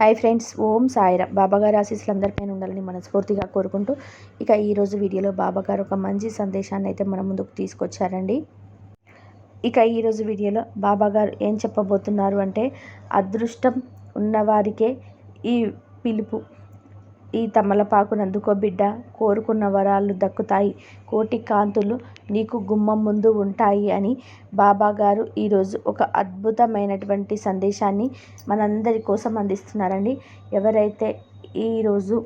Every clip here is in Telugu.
హాయ్ ఫ్రెండ్స్ ఓం సాయిరా బాబాగారి ఆశీస్సులు అందరిపైన ఉండాలని మనస్ఫూర్తిగా కోరుకుంటూ ఇక ఈరోజు వీడియోలో బాబాగారు ఒక మంచి సందేశాన్ని అయితే మన ముందుకు తీసుకొచ్చారండి. ఇక ఈరోజు వీడియోలో బాబాగారు ఏం చెప్పబోతున్నారు అంటే అదృష్టం ఉన్నవారికే ఈ పిలుపు ఈ తమలపాకును అందుకో బిడ్డ. కోరుకున్న వరాలు దక్కుతాయి. కోటి కాంతులు నీకు గుమ్మం ముందు ఉంటాయి అని బాబాగారు ఈరోజు ఒక అద్భుతమైనటువంటి సందేశాన్ని మనందరి కోసం అందిస్తున్నారండి. ఎవరైతే ఈరోజు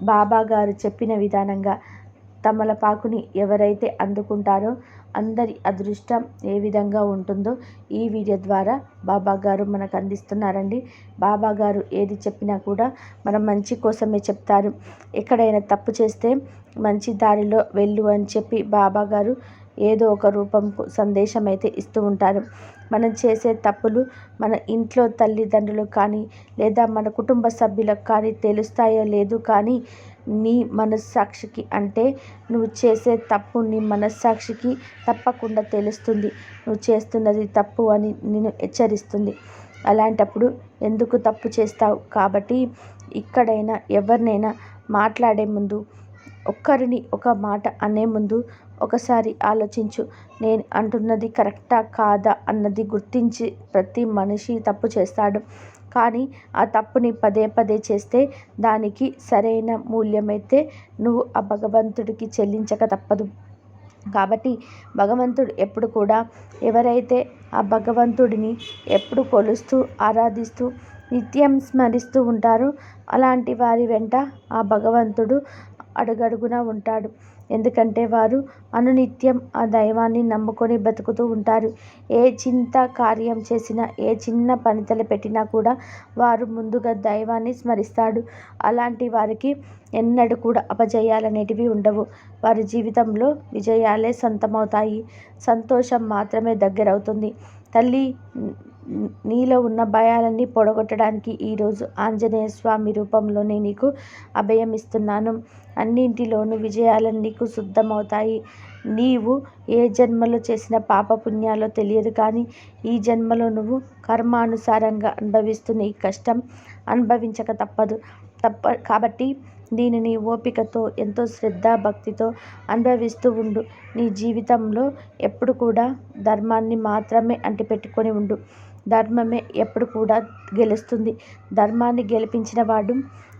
బాబాగారు చెప్పిన విధానంగా తమలపాకుని ఎవరైతే అందుకుంటారో అందరి అదృష్టం ఏ విధంగా ఉంటుందో ఈ వీడియో ద్వారా బాబా గారు మనకు అందిస్తున్నారండి. బాబా గారు ఏది చెప్పినా కూడా మనం మంచి కోసమే చెప్తారు. ఎక్కడైనా తప్పు చేస్తే మంచి దారిలో వెళ్ళు అని చెప్పి బాబా గారు ఏదో ఒక రూపం సందేశం అయితే ఇస్తూ ఉంటారు. మనం చేసే తప్పులు మన ఇంట్లో తల్లిదండ్రులకు కానీ లేదా మన కుటుంబ సభ్యులకు కానీ తెలుస్తాయో లేదు కానీ నీ మనస్సాక్షికి అంటే నువ్వు చేసే తప్పు నీ మనస్సాక్షికి తప్పకుండా తెలుస్తుంది. నువ్వు చేస్తున్నది తప్పు అని నేను హెచ్చరిస్తుంది. అలాంటప్పుడు ఎందుకు తప్పు చేస్తావు? కాబట్టి ఇక్కడైనా ఎవరినైనా మాట్లాడే ముందు ఒక్కరిని ఒక మాట అనే ముందు ఒకసారి ఆలోచించు. నేను అంటున్నది కరెక్టా కాదా అన్నది గుర్తించి ప్రతి మనిషి తప్పు చేస్తాడు. కానీ ఆ తప్పుని పదే పదే చేస్తే దానికి సరైన మూల్యమైతే నువ్వు ఆ భగవంతుడికి చెల్లించక తప్పదు. కాబట్టి భగవంతుడు ఎప్పుడు కూడా ఎవరైతే ఆ భగవంతుడిని ఎప్పుడు కొలుస్తూ ఆరాధిస్తూ నిత్యం స్మరిస్తూ ఉంటారో అలాంటి వారి వెంట ఆ భగవంతుడు అడుగడుగునా ఉంటాడు. ఎందుకంటే వారు అనునిత్యం ఆ దైవాన్ని నమ్ముకొని బతుకుతూ ఉంటారు. ఏ చింత కార్యం చేసినా ఏ చిన్న పని తలపెట్టినా కూడా వారు ముందుగా దైవాన్ని స్మరిస్తాడు. అలాంటి వారికి ఎన్నడూ కూడా అపజయాలనేటివి ఉండవు. వారి జీవితంలో విజయాలే సొంతమవుతాయి. సంతోషం మాత్రమే దగ్గరవుతుంది. తల్లి నీలో ఉన్న భయాలన్నీ పొడగొట్టడానికి ఈరోజు ఆంజనేయ స్వామి రూపంలోనే నీకు అభయం ఇస్తున్నాను అన్నింటిలోనూ విజయాలను నీకు సిద్ధమవుతాయి. నీవు ఏ జన్మలో చేసిన పాపపుణ్యాలో తెలియదు కానీ ఈ జన్మలో నువ్వు కర్మానుసారంగా అనుభవిస్తున్న ఈ కష్టం అనుభవించక తప్పదు. తప్ప కాబట్టి దీనిని ఓపికతో ఎంతో శ్రద్ధ భక్తితో అనుభవిస్తూ ఉండు. నీ జీవితంలో ఎప్పుడు కూడా ధర్మాన్ని మాత్రమే అంటిపెట్టుకొని ఉండు. ధర్మమే ఎప్పుడు కూడా గెలుస్తుంది. ధర్మాన్ని గెలిపించిన వాడు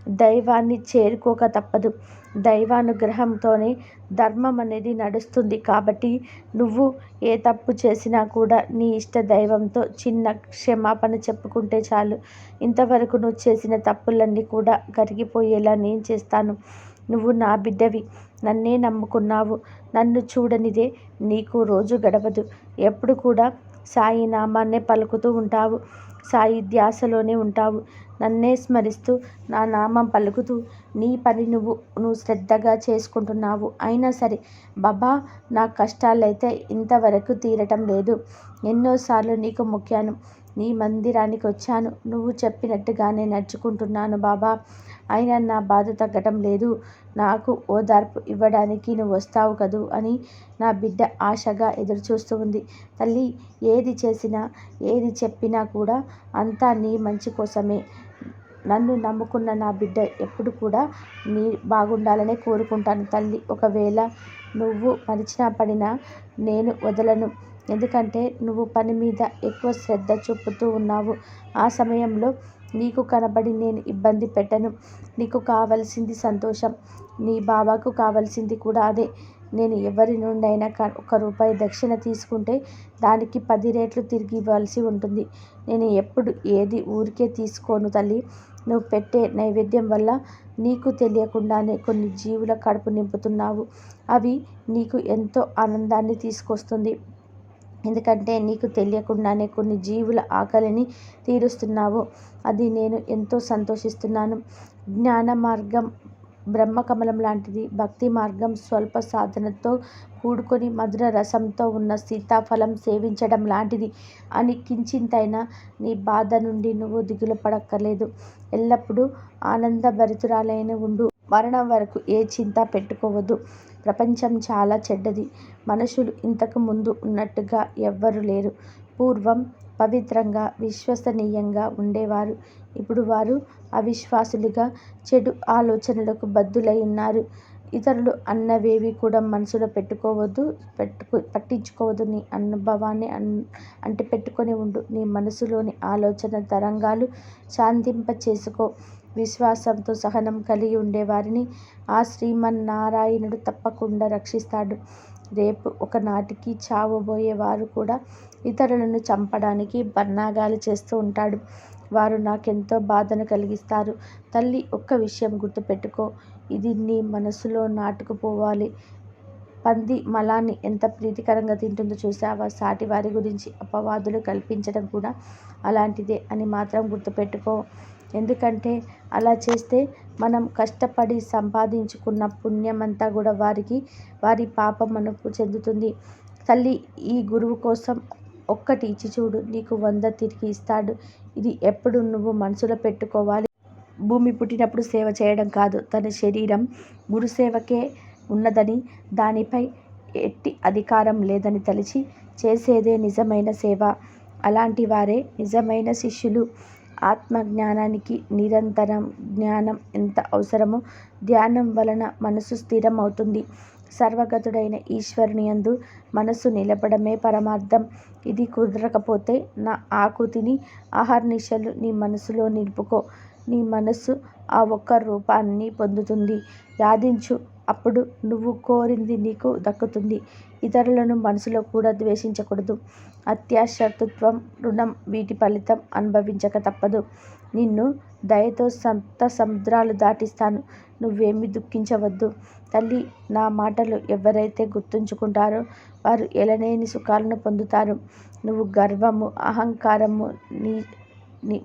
దైవాన్ని చేరుకోక తప్పదు. దైవానుగ్రహంతోనే ధర్మం అనేది నడుస్తుంది. కాబట్టి నువ్వు ఏ తప్పు చేసినా కూడా నీ ఇష్ట దైవంతో చిన్న క్షమాపణ చెప్పుకుంటే చాలు. ఇంతవరకు నువ్వు చేసిన తప్పులన్నీ కూడా కరిగిపోయేలా నేను చేస్తాను. నువ్వు నా బిడ్డవి. నన్నే నమ్ముకున్నావు. నన్ను చూడనిదే నీకు రోజు గడవదు. ఎప్పుడు కూడా సాయి నామాన్నే పలుకుతూ ఉంటావు. సాయి ధ్యాసలోనే ఉంటావు. నన్నే స్మరిస్తూ నా నామం పలుకుతూ నీ పని నువ్వు నువ్వు శ్రద్ధగా చేసుకుంటున్నావు. అయినా సరే బాబా నా కష్టాలైతే ఇంతవరకు తీరటం లేదు. ఎన్నోసార్లు నీకు మొక్కాను. నీ మందిరానికి వచ్చాను నువ్వు చెప్పినట్టుగానే నడుచుకుంటున్నాను బాబా. అయినా నా బాధ తగ్గటం లేదు. నాకు ఓదార్పు ఇవ్వడానికి నువ్వు వస్తావు కదూ అని నా బిడ్డ ఆశగా ఎదురుచూస్తూ ఉంది. తల్లి ఏది చేసినా ఏది చెప్పినా కూడా అంతా నీ మంచి కోసమే. నన్ను నమ్ముకున్న నా బిడ్డ ఎప్పుడు కూడా నీ బాగుండాలనే కోరుకుంటాను తల్లి. ఒకవేళ నువ్వు మరిచినా పడినా నేను వదలను. ఎందుకంటే నువ్వు పని మీద ఎక్కువ శ్రద్ధ చూపుతూ ఉన్నావు. ఆ సమయంలో నీకు కనబడి నేను ఇబ్బంది పెట్టను. నీకు కావలసింది సంతోషం. నీ బాబాకు కావలసింది కూడా అదే. నేను ఎవరి నుండైనా ఒక రూపాయి దక్షిణ తీసుకుంటే దానికి పది రేట్లు తిరిగి ఇవ్వాల్సి ఉంటుంది. నేను ఎప్పుడు ఏది ఊరికే తీసుకోను తల్లి. నువ్వు పెట్టే నైవేద్యం వల్ల నీకు తెలియకుండానే కొన్ని జీవుల కడుపు నింపుతున్నావు. అవి నీకు ఎంతో ఆనందాన్ని తీసుకొస్తుంది. ఎందుకంటే నీకు తెలియకుండానే కొన్ని జీవుల ఆకలిని తీరుస్తున్నావు. అది నేను ఎంతో సంతోషిస్తున్నాను. జ్ఞాన మార్గం బ్రహ్మకమలం లాంటిది భక్తి మార్గం స్వల్ప సాధనతో కూడుకొని మధుర రసంతో ఉన్న సీతాఫలం సేవించడం లాంటిది. అని కించింతైనా నీ బాధ నుండి నువ్వు దిగులు పడక్కర్లేదు. ఎల్లప్పుడూ ఆనందభరితురాలైన ఉండు. మరణం వరకు ఏ చింత పెట్టుకోవద్దు. ప్రపంచం చాలా చెడ్డది. మనుషులు ఇంతకు ముందు ఉన్నట్టుగా ఎవ్వరు లేరు. పూర్వం పవిత్రంగా విశ్వసనీయంగా ఉండేవారు. ఇప్పుడు వారు అవిశ్వాసులుగా చెడు ఆలోచనలకు బద్దులై ఉన్నారు. ఇతరులు అన్నవేవి కూడా మనసులో పెట్టుకోవద్దు పెట్టుకు పట్టించుకోవద్దు. నీ అనుభవాన్ని అన్ అంటే పెట్టుకొని ఉండు. నీ మనసులోని ఆలోచన తరంగాలు శాంతింప చేసుకో విశ్వాసంతో సహనం కలిగి ఉండేవారిని ఆ శ్రీమన్నారాయణుడు తప్పకుండా రక్షిస్తాడు. రేపు ఒకనాటికి చావబోయే వారు కూడా ఇతరులను చంపడానికి పన్నాగాలు చేస్తూ ఉంటాడు. వారు నాకెంతో బాధను కలిగిస్తారు. తల్లి ఒక్క విషయం గుర్తుపెట్టుకో. ఇది నీ మనసులో నాటుకుపోవాలి. పంది మలాన్ని ఎంత ప్రీతికరంగా తింటుందో చూసావా సాటి వారి గురించి అపవాదులు కల్పించడం కూడా అలాంటిదే అని మాత్రం గుర్తుపెట్టుకో. ఎందుకంటే అలా చేస్తే మనం కష్టపడి సంపాదించుకున్న పుణ్యమంతా కూడా వారికి వారి పాపం మనకు చెందుతుంది. తల్లి ఈ గురువు కోసం ఒక్కటి ఇచ్చి చూడు నీకు వంద తిరిగి ఇస్తాడు. ఇది ఎప్పుడు నువ్వు మనసులో పెట్టుకోవాలి? భూమి పుట్టినప్పుడు సేవ చేయడం కాదు. తన శరీరం గురుసేవకే ఉన్నదని దానిపై ఎట్టి అధికారం లేదని తలిచి చేసేదే నిజమైన సేవ. అలాంటి వారే నిజమైన శిష్యులు. ఆత్మజ్ఞానానికి నిరంతరం జ్ఞానం ఎంత అవసరమో ధ్యానం వలన మనసు స్థిరం అవుతుంది సర్వగతుడైన ఈశ్వరుని యందు మనస్సు నిలపడమే పరమార్థం. ఇది కుదరకపోతే నా ఆకుతిని ఆహర్నిశలు నీ మనసులో నిలుపుకో. నీ మనస్సు ఆ ఒక్క రూపాన్ని పొందుతుంది. యాదించు అప్పుడు నువ్వు కోరింది నీకు దక్కుతుంది. ఇతరులను మనసులో కూడా ద్వేషించకూడదు. అత్యాశత్వం రుణం వీటి ఫలితం అనుభవించక తప్పదు. నిన్ను దయతో సప్త సముద్రాలు దాటిస్తాను. నువ్వేమి దుఃఖించవద్దు. తల్లి నా మాటలు ఎవరైతే గుర్తుంచుకుంటారో వారు ఎలనేని సుఖాలను పొందుతారు. నువ్వు గర్వము అహంకారము నీ నీ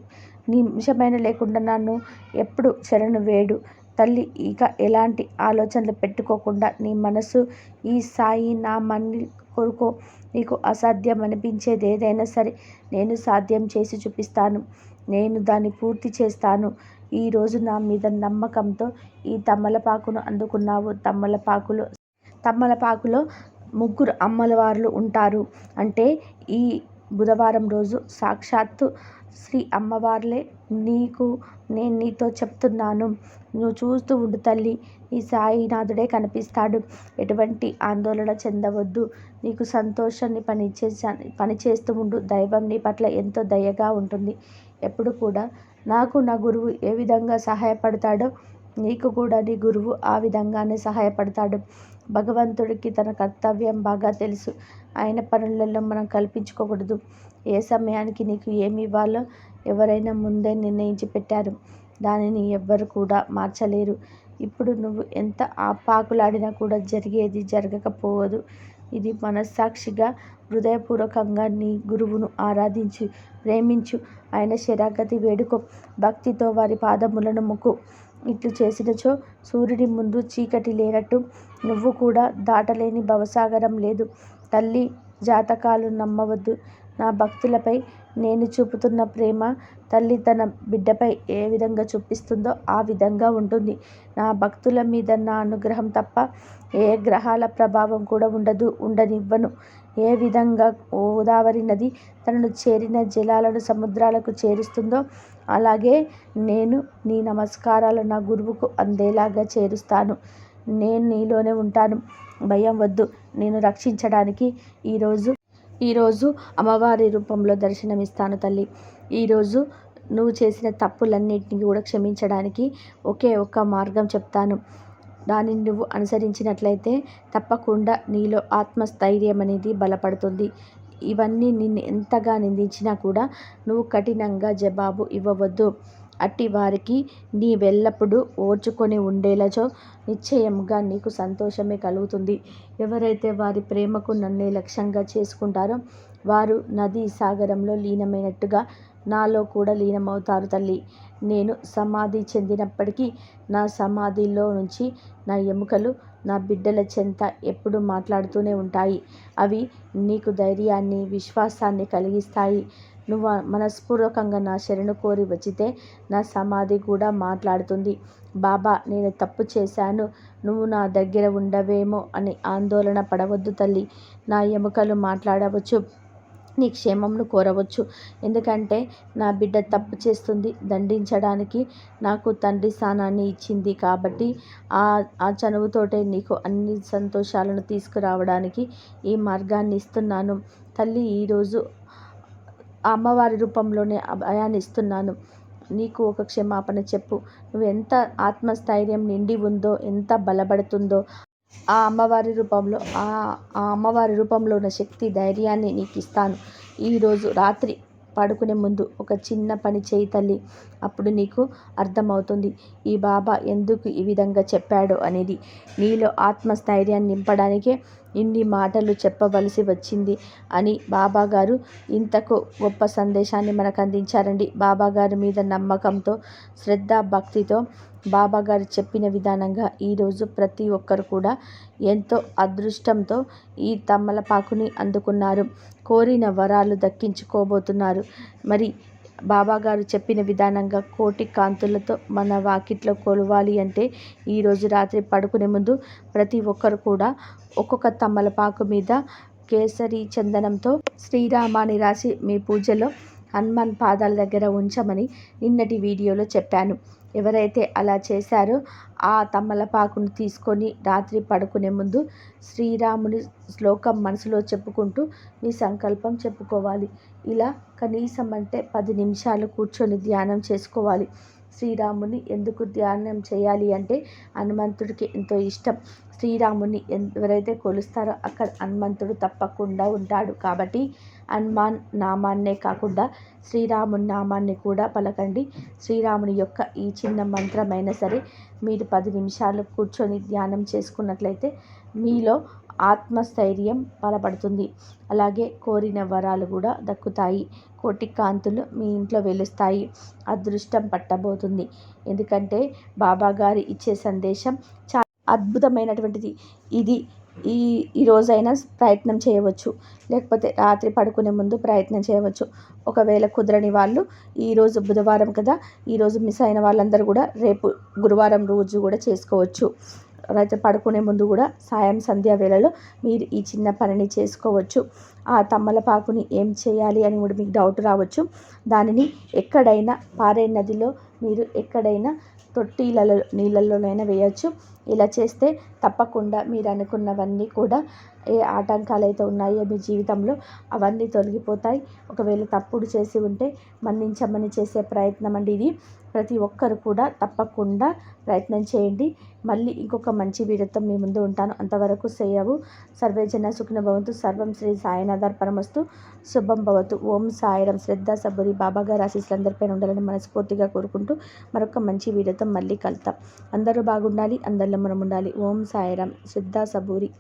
నిమిషమైన లేకుండా నన్ను ఎప్పుడు శరణు వేడు. తల్లి ఇక ఎలాంటి ఆలోచనలు పెట్టుకోకుండా నీ మనసు ఈ సాయి నా మన్ని కోరుకో నీకు అసాధ్యం అనిపించేది ఏదైనా సరే నేను సాధ్యం చేసి చూపిస్తాను. నేను దాన్ని పూర్తి చేస్తాను. ఈరోజు నా మీద నమ్మకంతో ఈ తమ్మలపాకును అందుకున్నావు. తమ్మలపాకులో తమ్మలపాకులో ముగ్గురు అమ్మలవార్లు ఉంటారు. అంటే ఈ బుధవారం రోజు సాక్షాత్తు శ్రీ అమ్మవార్లే నీకు నేను నీతో చెప్తున్నాను. నువ్వు చూస్తూ ఉండు తల్లి నీ సాయినాథుడే కనిపిస్తాడు. ఎటువంటి ఆందోళన చెందవద్దు. నీకు సంతోషాన్ని పని పనిచేస్తూ పని చేస్తూ ఉండు. దైవం నీ పట్ల ఎంతో దయగా ఉంటుంది. ఎప్పుడు కూడా నాకు నా గురువు ఏ విధంగా సహాయపడతాడో నీకు కూడా నీ గురువు ఆ విధంగానే సహాయపడతాడు. భగవంతుడికి తన కర్తవ్యం బాగా తెలుసు. ఆయన పనులలో మనం కల్పించుకోకూడదు. ఏ సమయానికి నీకు ఏమి ఇవ్వాలో ఎవరైనా ముందే నిర్ణయించి పెట్టారు. దానిని ఎవ్వరు కూడా మార్చలేరు. ఇప్పుడు నువ్వు ఎంత ఆపాకులాడినా కూడా జరిగేది జరగకపోవదు ఇది మనస్సాక్షిగా హృదయపూర్వకంగా నీ గురువును ఆరాధించి ప్రేమించు. ఆయన శరాగతి వేడుకో. భక్తితో వారి పాదములను మొక్కు. ఇట్లు చేసినచో సూర్యుడి ముందు చీకటి లేనట్టు నువ్వు కూడా దాటలేని భవసాగరం లేదు. తల్లి జాతకాలు నమ్మవద్దు. నా భక్తులపై నేను చూపుతున్న ప్రేమ తల్లి తన బిడ్డపై ఏ విధంగా చూపిస్తుందో ఆ విధంగా ఉంటుంది. నా భక్తుల మీద నా అనుగ్రహం తప్ప ఏ గ్రహాల ప్రభావం కూడా ఉండదు ఉండనివ్వను. ఏ విధంగా గోదావరి నది తనను చేరిన జలాలను సముద్రాలకు చేరుస్తుందో అలాగే నేను నీ నమస్కారాలు నా గురువుకు అందేలాగా చేరుస్తాను. నేను నీలోనే ఉంటాను. భయం వద్దు. నేను రక్షించడానికి ఈరోజు ఈరోజు అమ్మవారి రూపంలో దర్శనమిస్తాను తల్లి. ఈరోజు నువ్వు చేసిన తప్పులన్నింటినీ కూడా క్షమించడానికి ఒకే ఒక్క మార్గం చెప్తాను. దానిని నువ్వు అనుసరించినట్లయితే తప్పకుండా నీలో ఆత్మస్థైర్యం అనేది బలపడుతుంది. ఇవన్నీ నిన్ను ఎంతగా నిందించినా కూడా నువ్వు కఠినంగా జవాబు ఇవ్వవద్దు. అట్టి వారికి నీ వెల్లప్పుడూ ఓర్చుకొని ఉండేలాచో నిశ్చయముగా నీకు సంతోషమే కలుగుతుంది. ఎవరైతే వారి ప్రేమకు నన్నే లక్ష్యంగా చేసుకుంటారో వారు నదీ సాగరంలో లీనమైనట్టుగా నాలో కూడా లీనమవుతారు తల్లి. నేను సమాధి చెందినప్పటికీ నా సమాధిలో నుంచి నా ఎముకలు నా బిడ్డల చెంత ఎప్పుడు మాట్లాడుతూనే ఉంటాయి. అవి నీకు ధైర్యాన్ని విశ్వాసాన్ని కలిగిస్తాయి. నువ్వు మనస్పూర్వకంగా నా శరణు కోరి వచ్చితే నా సమాధి కూడా మాట్లాడుతుంది. బాబా నేను తప్పు చేశాను. నువ్వు నా దగ్గర ఉండవేమో అని ఆందోళన పడవద్దు తల్లి. నా ఎముకలు మాట్లాడవచ్చు. నీ క్షేమంను కోరవచ్చు. ఎందుకంటే నా బిడ్డ తప్పు చేస్తుంది. దండించడానికి నాకు తండ్రి స్థానాన్ని ఇచ్చింది కాబట్టి ఆ ఆ చనువుతోటే నీకు అన్ని సంతోషాలను తీసుకురావడానికి ఈ మార్గాన్ని ఇస్తున్నాను. తల్లి ఈరోజు అమ్మవారి రూపంలోనే అభయాన్ని ఇస్తున్నాను నీకు ఒక క్షమాపణ చెప్పు. నువ్వు ఎంత ఆత్మస్థైర్యం నిండి ఉందో ఎంత బలపడుతుందో ఆ అమ్మవారి రూపంలో ఆ ఆ అమ్మవారి రూపంలో ఉన్న శక్తి ధైర్యాన్ని నీకు ఇస్తాను ఈరోజు రాత్రి పడుకునే ముందు ఒక చిన్న పని చేయి తల్లి. అప్పుడు నీకు అర్థమవుతుంది. ఈ బాబా ఎందుకు ఈ విధంగా చెప్పాడు అనేది. నీలో ఆత్మస్థైర్యాన్ని నింపడానికే ఇన్ని మాటలు చెప్పవలసి వచ్చింది అని బాబాగారు ఇంతకు గొప్ప సందేశాన్ని మనకు అందించారండి బాబాగారి మీద నమ్మకంతో శ్రద్ధ భక్తితో బాబాగారు చెప్పిన విధానంగా ఈరోజు ప్రతి ఒక్కరు కూడా ఎంతో అదృష్టంతో ఈ తమ్మలపాకుని అందుకున్నారు. కోరిన వరాలు దక్కించుకోబోతున్నారు. మరి బాబాగారు చెప్పిన విధానంగా కోటి కాంతులతో మన వాకిట్లో కొలవాలి అంటే ఈరోజు రాత్రి పడుకునే ముందు ప్రతి ఒక్కరు కూడా ఒక్కొక్క తమ్మలపాకు మీద కేసరి చందనంతో శ్రీరామాని రాసి మీ పూజలో హనుమాన్ పాదాల దగ్గర ఉంచమని నిన్నటి వీడియోలో చెప్పాను. ఎవరైతే అలా చేశారో ఆ తమ్మలపాకును తీసుకొని రాత్రి పడుకునే ముందు శ్రీరాముని శ్లోకం మనసులో చెప్పుకుంటూ మీ సంకల్పం చెప్పుకోవాలి. ఇలా కనీసం అంటే పది నిమిషాలు కూర్చొని ధ్యానం చేసుకోవాలి. శ్రీరాముని ఎందుకు ధ్యానం చేయాలి అంటే హనుమంతుడికి ఎంతో ఇష్టం. శ్రీరాముని ఎవరైతే కొలుస్తారో అక్కడ హనుమంతుడు తప్పకుండా ఉంటాడు. కాబట్టి హనుమాన్ నామాన్నే కాకుండా శ్రీరాముని నామాన్ని కూడా పలకండి. శ్రీరాముని యొక్క ఈ చిన్న మంత్రమైనా సరే మీరు పది నిమిషాలు కూర్చొని ధ్యానం చేసుకున్నట్లయితే మీలో ఆత్మస్థైర్యం బలపడుతుంది. అలాగే కోరిన వరాలు కూడా దక్కుతాయి. కోటి కాంతులు మీ ఇంట్లో వెలుస్తాయి. అదృష్టం పట్టబోతుంది. ఎందుకంటే బాబా గారి ఇచ్చే సందేశం చాలా అద్భుతమైనటువంటిది. ఇది ఈ ఈరోజైనా ప్రయత్నం చేయవచ్చు. లేకపోతే రాత్రి పడుకునే ముందు ప్రయత్నం చేయవచ్చు. ఒకవేళ కుదరని వాళ్ళు ఈరోజు బుధవారం కదా ఈరోజు మిస్ అయిన వాళ్ళందరూ కూడా రేపు గురువారం రోజు కూడా చేసుకోవచ్చు. పడుకునే ముందు కూడా సాయం సంధ్యా వేళలో మీరు ఈ చిన్న పనిని చేసుకోవచ్చు. ఆ తమ్మలపాకుని ఏం చేయాలి అని కూడా మీకు డౌట్ రావచ్చు. దానిని ఎక్కడైనా పారే నదిలో మీరు ఎక్కడైనా తొట్టిలలో నీళ్ళల్లోనైనా వేయచ్చు. ఇలా చేస్తే తప్పకుండా మీరు అనుకున్నవన్నీ కూడా ఏ ఆటంకాలు అయితే ఉన్నాయో మీ జీవితంలో అవన్నీ తొలగిపోతాయి. ఒకవేళ తప్పుడు చేసి ఉంటే మన్నించమని చేసే ప్రయత్నం అండి ఇది. ప్రతి ఒక్కరు కూడా తప్పకుండా ప్రయత్నం చేయండి. మళ్ళీ ఇంకొక మంచి వీడియోతో మీ ముందు ఉంటాను. అంతవరకు సేయవు. సర్వేజన సుఖన భవంతు. సర్వం శ్రీ సాయినాథర్ పరమస్తు. శుభం భవతు. ఓం సాయిరం. శ్రద్ధ సబురి బాబాగారు ఆశీస్సులందరిపైన ఉండాలని మనస్ఫూర్తిగా కోరుకుంటూ మరొక మంచి వీడియోతో మళ్ళీ కలుతాం అందరూ బాగుండాలి. అందరిలో మనం ఉండాలి ఓం సాయిరం శ్రద్ధ సబూరి.